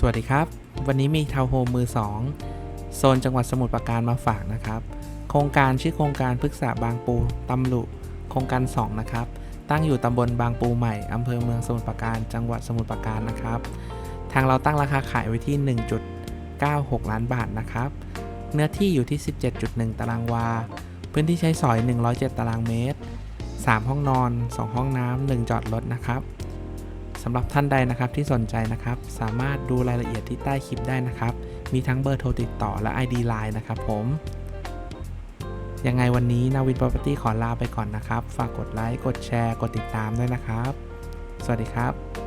สวัสดีครับ วันนี้มีทาวน์โฮมมือ 2 โซนจังหวัดสมุทรปราการมาฝากนะครับ โครงการชื่อโครงการพฤกษาบางปูตำลุโครงการ 2 นะครับ ตั้งอยู่ตำบลบางปูใหม่อำเภอเมืองสมุทรปราการ จังหวัดสมุทรปราการนะครับ ทางเราตั้งราคาขายไว้ที่ 1.96 ล้านบาทนะครับ เนื้อที่อยู่ที่ 17.1 ตารางวา พื้นที่ใช้สอย 107 ตารางเมตร 3 ห้องนอน 2 ห้องน้ำ1จอดรถนะครับ สำหรับท่านใดนะครับที่สนใจนะครับ สามารถดูรายละเอียดที่ใต้คลิปได้นะครับ มีทั้งเบอร์โทรติดต่อและ ID Line นะครับผมยังไงวันนี้นาวิน Property ขอลาไปก่อนนะครับ ฝากกดไลค์ กดแชร์ กดติดตามด้วยนะครับ สวัสดีครับ